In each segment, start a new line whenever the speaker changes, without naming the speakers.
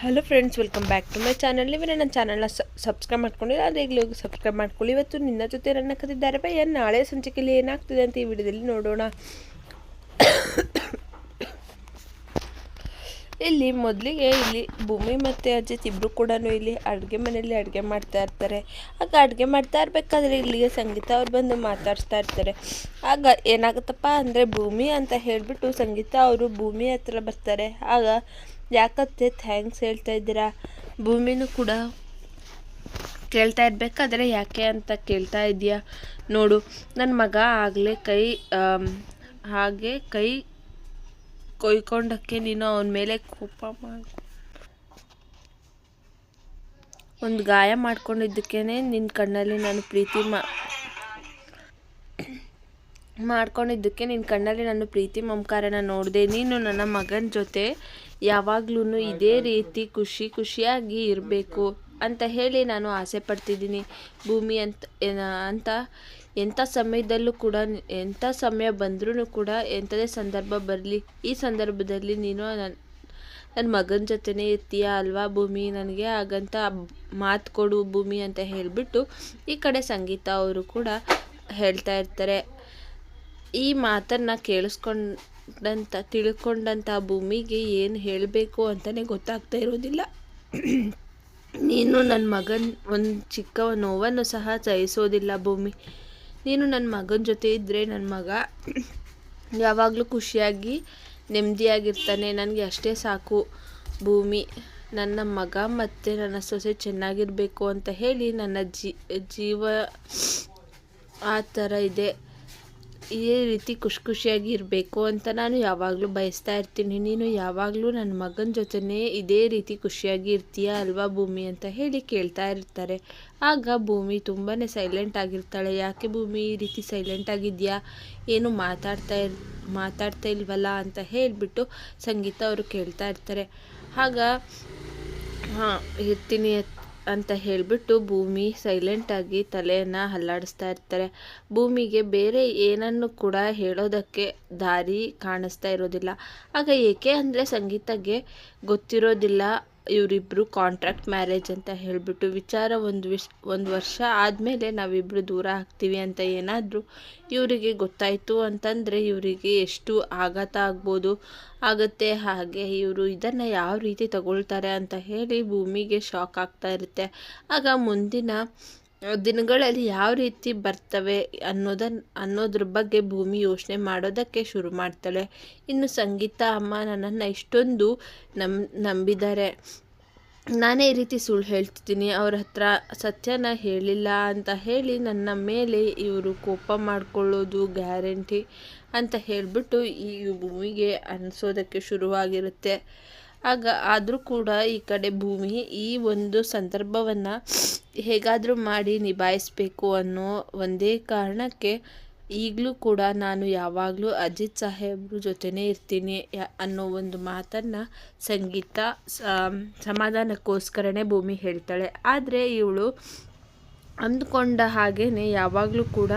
Hello friends welcome back to my channel ನೀವೇ ನನ್ನ ಚಾನಲ್ನ ಸಬ್ಸ್ಕ್ರೈಬ್ ಮಾಡ್ಕೊಂಡಿಲ್ಲ ಅದೇ ಈಗಲೂ ಸಬ್ಸ್ಕ್ರೈಬ್ ಮಾಡ್ಕೊಳ್ಳಿ. ಇವತ್ತು ನಿನ್ನ ಜೊತೆ ನನ್ನ ಕತ್ತಿದ್ದಾರೆ ಭಯ ನಾಳೆ ಸಂಚಿಕೆಯಲ್ಲಿ ಏನಾಗ್ತದೆ ಅಂತ ಈ ವಿಡಿಯೋದಲ್ಲಿ ನೋಡೋಣ. ಇಲ್ಲಿ ಮೊದಲಿಗೆ ಇಲ್ಲಿ ಭೂಮಿ ಮತ್ತು ಅಜಿತ್ ಇಬ್ಬರು ಕೂಡ ಇಲ್ಲಿ ಅಡುಗೆ ಮನೆಯಲ್ಲಿ ಅಡುಗೆ ಮಾಡ್ತಾ ಇರ್ತಾರೆ. ಆಗ ಅಡುಗೆ ಮಾಡ್ತಾ ಇರಬೇಕಾದ್ರೆ ಇಲ್ಲಿಗೆ ಸಂಗೀತ ಅವ್ರು ಬಂದು ಮಾತಾಡಿಸ್ತಾ ಇರ್ತಾರೆ. ಆಗ ಏನಾಗುತ್ತಪ್ಪ ಅಂದರೆ ಭೂಮಿ ಅಂತ ಹೇಳಿಬಿಟ್ಟು ಸಂಗೀತ ಅವರು ಭೂಮಿ ಹತ್ರ ಬರ್ತಾರೆ. ಆಗ ಯಾಕತ್ತೆ ಥ್ಯಾಂಕ್ಸ್ ಹೇಳ್ತಾ ಇದ್ದೀರಾ? ಭೂಮಿನೂ ಕೂಡ ಕೇಳ್ತಾ ಇರಬೇಕಾದ್ರೆ ಯಾಕೆ ಅಂತ ಕೇಳ್ತಾ ಇದೆಯಾ ನೋಡು ನನ್ನ ಮಗ ಆಗಲೇ ಕೈ ಹಾಗೆ ಕೈ ಕೊಯ್ಕೊಂಡಕ್ಕೆ ನೀನು ಅವನ ಮೇಲೆ ಕೋಪ ಮಾಡಿ. ಒಂದು ಗಾಯ ಮಾಡ್ಕೊಂಡಿದ್ದಕ್ಕೇ ನಿನ್ನ ಕಣ್ಣಲ್ಲಿ ನಾನು ಪ್ರೀತಿ ಮಾಡ್ಕೊಂಡಿದ್ದಕ್ಕೆ ನಿನ್ನ ಕಣ್ಣಲ್ಲಿ ನಾನು ಪ್ರೀತಿ ಮಮಕಾರನ ನೋಡಿದೆ. ನೀನು ನನ್ನ ಮಗನ ಜೊತೆ ಯಾವಾಗ್ಲೂ ಇದೇ ರೀತಿ ಖುಷಿ ಖುಷಿಯಾಗಿ ಇರಬೇಕು ಅಂತ ಹೇಳಿ ನಾನು ಆಸೆ ಪಡ್ತಿದ್ದೀನಿ. ಭೂಮಿ ಅಂತ ಅಂತ ಎಂಥ ಸಮಯದಲ್ಲೂ ಕೂಡ ಎಂಥ ಸಮಯ ಬಂದ್ರೂ ಕೂಡ ಎಂಥದೇ ಸಂದರ್ಭ ಬರಲಿ. ಈ ಸಂದರ್ಭದಲ್ಲಿ ನೀನು ನನ್ನ ನನ್ನ ಮಗನ ಜೊತೆನೇ ಇರ್ತೀಯ ಅಲ್ವಾ ಭೂಮಿ? ನನಗೆ ಹಾಗಂತ ಮಾತು ಕೊಡು ಭೂಮಿ ಅಂತ ಹೇಳಿಬಿಟ್ಟು ಈ ಕಡೆ ಸಂಗೀತ ಅವರು ಕೂಡ ಹೇಳ್ತಾ ಇರ್ತಾರೆ. ಈ ಮಾತನ್ನು ಕೇಳಿಸ್ಕೊಂಡಂತ ತಿಳ್ಕೊಂಡಂಥ ಭೂಮಿಗೆ ಏನು ಹೇಳಬೇಕು ಅಂತಲೇ ಗೊತ್ತಾಗ್ತಾ ಇರೋದಿಲ್ಲ. ನೀನು ನನ್ನ ಮಗನ, ಒಂದು ಚಿಕ್ಕ ನೋವನ್ನು ಸಹ ಸಹಿಸೋದಿಲ್ಲ ಭೂಮಿ. ನೀನು ನನ್ನ ಮಗನ ಜೊತೆ ಇದ್ದರೆ ನನ್ನ ಮಗ ಯಾವಾಗಲೂ ಖುಷಿಯಾಗಿ ನೆಮ್ಮದಿಯಾಗಿರ್ತಾನೆ. ನನಗೆ ಅಷ್ಟೇ ಸಾಕು. ಭೂಮಿ, ನನ್ನ ಮಗ ಮತ್ತು ನನ್ನ ಸೊಸೆ ಚೆನ್ನಾಗಿರಬೇಕು ಅಂತ ಹೇಳಿ ನನ್ನ ಜೀವ ಆ ಥರ ಇದೆ. ಇದೇ ರೀತಿ ಖುಷಿ ಖುಷಿಯಾಗಿ ಇರಬೇಕು ಅಂತ ನಾನು ಯಾವಾಗಲೂ ಬಯಸ್ತಾ ಇರ್ತೀನಿ. ನೀನು ಯಾವಾಗಲೂ ನನ್ನ ಮಗನ ಜೊತೆನೇ ಇದೇ ರೀತಿ ಖುಷಿಯಾಗಿ ಇರ್ತೀಯ ಅಲ್ವಾ ಭೂಮಿ ಅಂತ ಹೇಳಿ ಕೇಳ್ತಾ ಇರ್ತಾರೆ. ಆಗ ಭೂಮಿ ತುಂಬಾ ಸೈಲೆಂಟ್ ಆಗಿರ್ತಾಳೆ. ಯಾಕೆ ಭೂಮಿ ಈ ರೀತಿ ಸೈಲೆಂಟ್ ಆಗಿದೆಯಾ? ಏನು ಮಾತಾಡ್ತಾ ಇರ್, ಮಾತಾಡ್ತಾ ಇಲ್ವಲ್ಲ ಅಂತ ಹೇಳಿಬಿಟ್ಟು ಸಂಗೀತ ಅವರು ಕೇಳ್ತಾ ಇರ್ತಾರೆ. ಆಗ, ಹಾಂ, ಇರ್ತೀನಿ ಅತ್- ಹೇಳಿಬಿಟ್ಟು ಭೂಮಿ ಸೈಲೆಂಟಾಗಿ ತಲೆಯನ್ನು ಅಲ್ಲಾಡಿಸ್ತಾ ಇರ್ತಾರೆ. ಭೂಮಿಗೆ ಬೇರೆ ಏನನ್ನು ಕೂಡ ಹೇಳೋದಕ್ಕೆ ದಾರಿ ಕಾಣಿಸ್ತಾ ಇರೋದಿಲ್ಲ. ಆಗ ಏಕೆ ಅಂದರೆ ಸಂಗೀತಗೆ ಗೊತ್ತಿರೋದಿಲ್ಲ. ಇವರಿಬ್ಬರು ಕಾಂಟ್ರಾಕ್ಟ್ ಮ್ಯಾರೇಜ್ ಅಂತ ಹೇಳಿಬಿಟ್ಟು ವಿಚಾರ ಒಂದು ವಿಶ್ ಒಂದು ವರ್ಷ ಆದಮೇಲೆ ನಾವಿಬ್ಬರು ದೂರ ಆಗ್ತೀವಿ ಅಂತ ಏನಾದರೂ ಇವರಿಗೆ ಗೊತ್ತಾಯಿತು ಅಂತಂದರೆ ಇವರಿಗೆ ಎಷ್ಟು ಆಘಾತ ಆಗ್ಬೋದು, ಆಗುತ್ತೆ, ಹಾಗೆ ಇವರು ಇದನ್ನು ಯಾವ ರೀತಿ ತಗೊಳ್ತಾರೆ ಅಂತ ಹೇಳಿ ಭೂಮಿಗೆ ಶಾಕ್ ಆಗ್ತಾ ಇರುತ್ತೆ. ಆಗ ಮುಂದಿನ ದಿನಗಳಲ್ಲಿ ಯಾವ ರೀತಿ ಬರ್ತವೆ ಅನ್ನೋದನ್ನ ಅನ್ನೋದ್ರ ಬಗ್ಗೆ ಭೂಮಿ ಯೋಚನೆ ಮಾಡೋದಕ್ಕೆ ಶುರು ಮಾಡ್ತಾಳೆ. ಇನ್ನು ಸಂಗೀತ ಅಮ್ಮ ನನ್ನನ್ನು ಇಷ್ಟೊಂದು ನಂಬ್ ನಂಬಿದ್ದಾರೆ. ನಾನೇ ಈ ರೀತಿ ಸುಳ್ಳು ಹೇಳ್ತಿದ್ದೀನಿ. ಅವ್ರ ಹತ್ರ ಸತ್ಯನ ಹೇಳಿಲ್ಲ ಅಂತ ಹೇಳಿ ನನ್ನ ಮೇಲೆ ಇವರು ಕೋಪ ಮಾಡ್ಕೊಳ್ಳೋದು ಗ್ಯಾರಂಟಿ ಅಂತ ಹೇಳಿಬಿಟ್ಟು ಈ ಭೂಮಿಗೆ ಅನಿಸೋದಕ್ಕೆ ಶುರುವಾಗಿರುತ್ತೆ. ಆಗ ಆದರೂ ಕೂಡ ಈ ಕಡೆ ಭೂಮಿ ಈ ಒಂದು ಸಂದರ್ಭವನ್ನು ಹೇಗಾದರೂ ಮಾಡಿ ನಿಭಾಯಿಸಬೇಕು ಅನ್ನೋ ಒಂದೇ ಕಾರಣಕ್ಕೆ ಈಗಲೂ ಕೂಡ ನಾನು ಯಾವಾಗಲೂ ಅಜಿತ್ ಸಾಹೇಬ್ರ ಜೊತೆನೇ ಇರ್ತೀನಿ ಅನ್ನೋ ಒಂದು ಮಾತನ್ನು ಸಂಗೀತ ಸಮಾಧಾನಕ್ಕೋಸ್ಕರನೇ ಭೂಮಿ ಹೇಳ್ತಾಳೆ. ಆದರೆ ಇವಳು ಅಂದ್ಕೊಂಡ ಹಾಗೇ ಯಾವಾಗಲೂ ಕೂಡ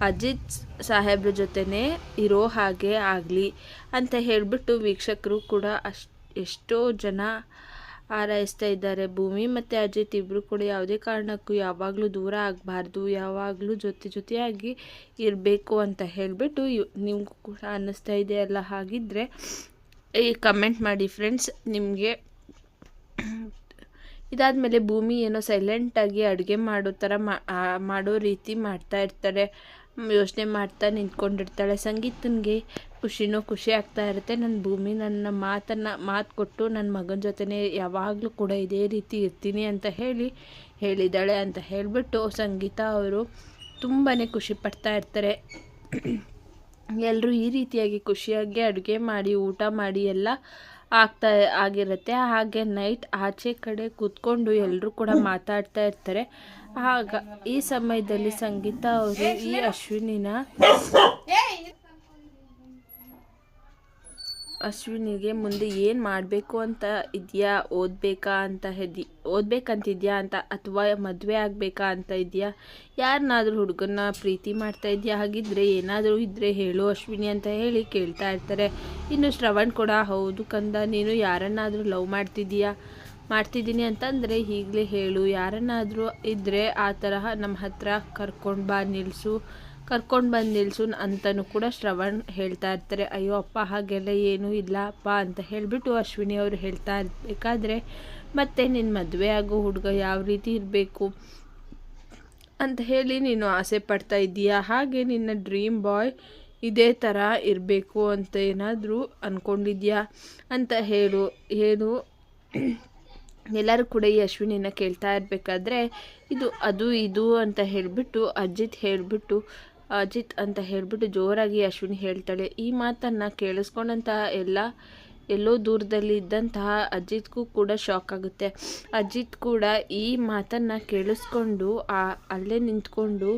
ಅಜಿತ್ ಸಾಹೇಬ್ರ ಜೊತೆನೇ ಇರೋ ಹಾಗೆ ಆಗಲಿ ಅಂತ ಹೇಳಿಬಿಟ್ಟು ವೀಕ್ಷಕರು ಕೂಡ ಅಷ್ಟು ಎಷ್ಟೋ ಜನ ಹಾರೈಸ್ತಾ ಇದ್ದಾರೆ. ಭೂಮಿ ಮತ್ತು ಅಜಿತ್ ಇಬ್ಬರು ಕೂಡ ಯಾವುದೇ ಕಾರಣಕ್ಕೂ ಯಾವಾಗಲೂ ದೂರ ಆಗಬಾರ್ದು, ಯಾವಾಗಲೂ ಜೊತೆ ಜೊತೆಯಾಗಿ ಇರಬೇಕು ಅಂತ ಹೇಳಿಬಿಟ್ಟು ನಿಮಗೂ ಕೂಡ ಅನ್ನಿಸ್ತಾ ಇದೆಯಲ್ಲ ಹಾಗಿದ್ದರೆ ಈ ಕಮೆಂಟ್ ಮಾಡಿ ಫ್ರೆಂಡ್ಸ್ ನಿಮಗೆ ಇದಾದಮೇಲೆ ಭೂಮಿ ಏನೋ ಸೈಲೆಂಟಾಗಿ ಅಡುಗೆ ಮಾಡೋ ಥರ ಮಾಡೋ ರೀತಿ ಮಾಡ್ತಾ ಇರ್ತಾರೆ. ಯೋಚನೆ ಮಾಡ್ತಾ ನಿಂತ್ಕೊಂಡಿರ್ತಾಳೆ. ಸಂಗೀತನಿಗೆ ಖುಷಿನೂ ಖುಷಿ ಆಗ್ತಾ ಇರುತ್ತೆ. ನನ್ನ ಭೂಮಿ, ನನ್ನ ಮಾತನ್ನು, ಮಾತು ಕೊಟ್ಟು ನನ್ನ ಮಗನ ಜೊತೆನೇ ಯಾವಾಗಲೂ ಕೂಡ ಇದೇ ರೀತಿ ಇರ್ತೀನಿ ಅಂತ ಹೇಳಿ ಹೇಳಿದ್ದಾಳೆ ಅಂತ ಹೇಳಿಬಿಟ್ಟು ಸಂಗೀತ ಅವರು ತುಂಬಾ ಖುಷಿ ಪಡ್ತಾ ಇರ್ತಾರೆ. ಎಲ್ಲರೂ ಈ ರೀತಿಯಾಗಿ ಖುಷಿಯಾಗಿ ಅಡುಗೆ ಮಾಡಿ, ಊಟ ಮಾಡಿ ಎಲ್ಲ ಆಗ್ತಾ ಆಗಿರುತ್ತೆ. ಹಾಗೆ ನೈಟ್ ಆಚೆ ಕಡೆ ಕೂತ್ಕೊಂಡು ಎಲ್ಲರೂ ಕೂಡ ಮಾತಾಡ್ತಾ ಇರ್ತಾರೆ. ಆಗ ಈ ಸಮಯದಲ್ಲಿ ಸಂಗೀತ ಅವರು ಈ ಅಶ್ವಿನಿನ ಅಶ್ವಿನಿಗೆ ಮುಂದೆ ಏನು ಮಾಡಬೇಕು ಅಂತ ಇದೆಯಾ? ಓದಬೇಕಾ ಅಂತ ಹೆದಿ, ಓದಬೇಕಂತಿದ್ಯಾ ಅಂತ ಅಥವಾ ಮದುವೆ ಆಗಬೇಕಾ ಅಂತ ಇದೆಯಾ? ಯಾರನ್ನಾದರೂ ಹುಡುಗನ್ನ ಪ್ರೀತಿ ಮಾಡ್ತಾ ಇದೆಯಾ? ಹಾಗಿದ್ರೆ ಏನಾದರೂ ಇದ್ದರೆ ಹೇಳು ಅಶ್ವಿನಿ ಅಂತ ಹೇಳಿ ಕೇಳ್ತಾ ಇರ್ತಾರೆ. ಇನ್ನು ಶ್ರವಣ್ ಕೂಡ, ಹೌದು ಕಂದ, ನೀನು ಯಾರನ್ನಾದರೂ ಲವ್ ಮಾಡ್ತಿದ್ದೀಯಾ ಮಾಡ್ತಿದ್ದೀನಿ ಅಂತಂದರೆ ಈಗಲೇ ಹೇಳು. ಯಾರನ್ನಾದರೂ ಇದ್ದರೆ ಆ ತರಹ ನಮ್ಮ ಹತ್ರ ಕರ್ಕೊಂಡು ಬಾ ನಿಲ್ಲಿಸು ಕರ್ಕೊಂಡು ಬಂದು ನಿಲ್ಲಿಸು ಅಂತಲೂ ಕೂಡ ಶ್ರವಣ್ ಹೇಳ್ತಾ ಇರ್ತಾರೆ. ಅಯ್ಯೋ ಅಪ್ಪ, ಹಾಗೆಲ್ಲ ಏನೂ ಇಲ್ಲಪ್ಪ ಅಂತ ಹೇಳಿಬಿಟ್ಟು ಅಶ್ವಿನಿ ಅವರು ಹೇಳ್ತಾ ಇರಬೇಕಾದ್ರೆ, ಮತ್ತೆ ನಿನ್ನ ಮದುವೆ ಆಗೋ ಹುಡುಗ ಯಾವ ರೀತಿ ಇರಬೇಕು? ಅಂತ ಹೇಳಿ ನೀನು ಆಸೆ ಪಡ್ತಾ ಇದ್ದೀಯಾ? ಹಾಗೆ ನಿನ್ನ ಡ್ರೀಮ್ ಬಾಯ್ ಇದೇ ಥರ ಇರಬೇಕು ಅಂತ ಏನಾದರೂ ಅಂದ್ಕೊಂಡಿದ್ಯಾ ಅಂತ ಹೇಳು. ಏನು? ಎಲ್ಲರೂ ಕೂಡ ಈ ಅಶ್ವಿನಿನ ಕೇಳ್ತಾ ಇರಬೇಕಾದ್ರೆ, ಇದು, ಅದು, ಇದು ಅಂತ ಹೇಳಿಬಿಟ್ಟು ಅಜಿತ್ ಹೇಳಿಬಿಟ್ಟು ಅಜಿತ್ ಅಂತ ಹೇಳಿಬಿಟ್ಟು ಜೋರಾಗಿ ಅಶ್ವಿನಿ ಹೇಳ್ತಾಳೆ. ಈ ಮಾತನ್ನು ಕೇಳಿಸ್ಕೊಂಡಂತಹ ಎಲ್ಲ ಎಲ್ಲೋ ದೂರದಲ್ಲಿ ಇದ್ದಂತಹ ಅಜಿತ್ಗೂ ಕೂಡ ಶಾಕ್ ಆಗುತ್ತೆ. ಅಜಿತ್ ಕೂಡ ಈ ಮಾತನ್ನು ಕೇಳಿಸ್ಕೊಂಡು, ಆ ಅಲ್ಲೇ ನಿಂತ್ಕೊಂಡು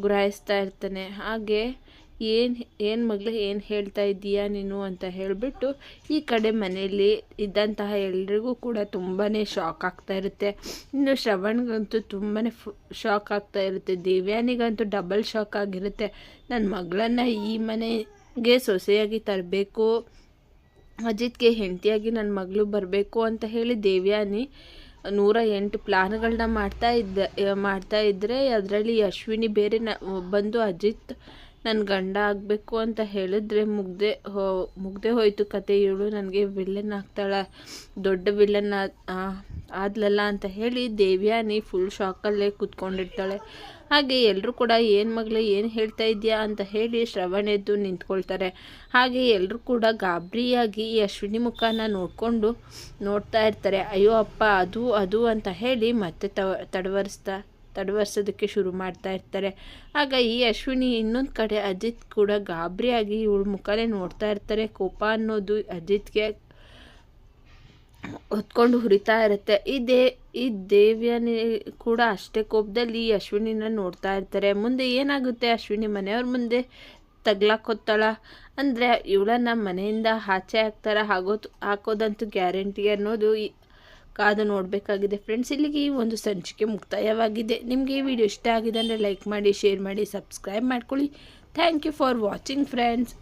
ಗುರಾಯಿಸ್ತಾ ಇರ್ತಾನೆ. ಹಾಗೆ ಏನು ಏನು ಮಗಳು ಏನು ಹೇಳ್ತಾ ಇದ್ದೀಯಾ ನೀನು ಅಂತ ಹೇಳಿಬಿಟ್ಟು ಈ ಕಡೆ ಮನೆಯಲ್ಲಿ ಇದ್ದಂತಹ ಎಲ್ರಿಗೂ ಕೂಡ ತುಂಬಾ ಶಾಕ್ ಆಗ್ತಾ ಇರುತ್ತೆ. ಇನ್ನು ಶ್ರವಣ್ಗಂತೂ ತುಂಬಾ ಫು ಶಾಕ್ ಆಗ್ತಾ ಇರುತ್ತೆ. ದಿವ್ಯಾನಿಗಂತೂ ಡಬಲ್ ಶಾಕ್ ಆಗಿರುತ್ತೆ. ನನ್ನ ಮಗಳನ್ನು ಈ ಮನೆಗೆ ಸೊಸೆಯಾಗಿ ತರಬೇಕು, ಅಜಿತ್ಗೆ ಹೆಂಡತಿಯಾಗಿ ನನ್ನ ಮಗಳು ಬರಬೇಕು ಅಂತ ಹೇಳಿ ದೇವ್ಯಾನಿ ನೂರ ಎಂಟು ಪ್ಲಾನ್ಗಳನ್ನ ಮಾಡ್ತಾ ಇದ್ದ, ಮಾಡ್ತಾ ಇದ್ದರೆ ಅದರಲ್ಲಿ ಅಶ್ವಿನಿ ಬೇರೆ ನ, ಬಂದು ಅಜಿತ್ ನನ್ನ ಗಂಡ ಆಗಬೇಕು ಅಂತ ಹೇಳಿದ್ರೆ ಮುಗ್ದೆ ಹೋ, ಮುಗ್ದೆ ಹೋಯಿತು ಕತೆ ಇವಳು ನನಗೆ ವಿಲ್ಲನ್ ಆಗ್ತಾಳೆ, ದೊಡ್ಡ ವಿಲ್ಲನ್ ಆದ್ಲಲ್ಲ ಅಂತ ಹೇಳಿ ದೇವ್ಯಾನಿ ಫುಲ್ ಶಾಕಲ್ಲೇ ಕೂತ್ಕೊಂಡಿರ್ತಾಳೆ. ಹಾಗೆ ಎಲ್ಲರೂ ಕೂಡ ಏನು ಮಗಳೇ ಏನು ಹೇಳ್ತಾ ಇದೆಯಾ ಅಂತ ಹೇಳಿ ಶ್ರವಣ ಎದ್ದು ನಿಂತ್ಕೊಳ್ತಾರೆ. ಹಾಗೆ ಎಲ್ಲರೂ ಕೂಡ ಗಾಬರಿಯಾಗಿ ಈ ಅಶ್ವಿನಿ ಮುಖನ ನೋಡಿಕೊಂಡು ನೋಡ್ತಾ ಇರ್ತಾರೆ. ಅಯ್ಯೋ ಅಪ್ಪ, ಅದು ಅದು ಅಂತ ಹೇಳಿ ಮತ್ತೆ ತಡವರಿಸ್ತಾ ತಡವರ್ಸೋದಕ್ಕೆ ಶುರು ಮಾಡ್ತಾ ಇರ್ತಾರೆ. ಆಗ ಈ ಅಶ್ವಿನಿ ಇನ್ನೊಂದು ಕಡೆ ಅಜಿತ್ ಕೂಡ ಗಾಬರಿಯಾಗಿ ಇವಳ ಮುಖನೇ ನೋಡ್ತಾ ಇರ್ತಾರೆ. ಕೋಪ ಅನ್ನೋದು ಅಜಿತ್ಗೆ ಹೊತ್ಕೊಂಡು ಹುರಿತಾ ಇರುತ್ತೆ. ಈ ದೇ, ಈ ದೇವ್ಯನಿ ಕೂಡ ಅಷ್ಟೇ ಕೋಪದಲ್ಲಿ ಈ ಅಶ್ವಿನಿನ ನೋಡ್ತಾ ಇರ್ತಾರೆ. ಮುಂದೆ ಏನಾಗುತ್ತೆ? ಅಶ್ವಿನಿ ಮನೆಯವ್ರ ಮುಂದೆ ತಗ್ಲಾಕೊತ್ತಾಳ. ಅಂದರೆ ಇವಳನ್ನ ಮನೆಯಿಂದ ಆಚೆ ಹಾಕ್ತಾರೆ? ಹಾಗೋ ಹಾಕೋದಂತೂ ಗ್ಯಾರಂಟಿ ಅನ್ನೋದು ಕಾದು ನೋಡಬೇಕಾಗಿದೆ ಫ್ರೆಂಡ್ಸ್ ಇಲ್ಲಿಗೆ ಈ ಒಂದು ಸಂಚಿಕೆ ಮುಕ್ತಾಯವಾಗಿದೆ. ನಿಮಗೆ ಈ ವಿಡಿಯೋ ಇಷ್ಟ ಆಗಿದೆ ಅಂದರೆ ಲೈಕ್ ಮಾಡಿ ಶೇರ್ ಮಾಡಿ ಸಬ್ಸ್ಕ್ರೈಬ್ ಮಾಡ್ಕೊಳ್ಳಿ. Thank you for watching friends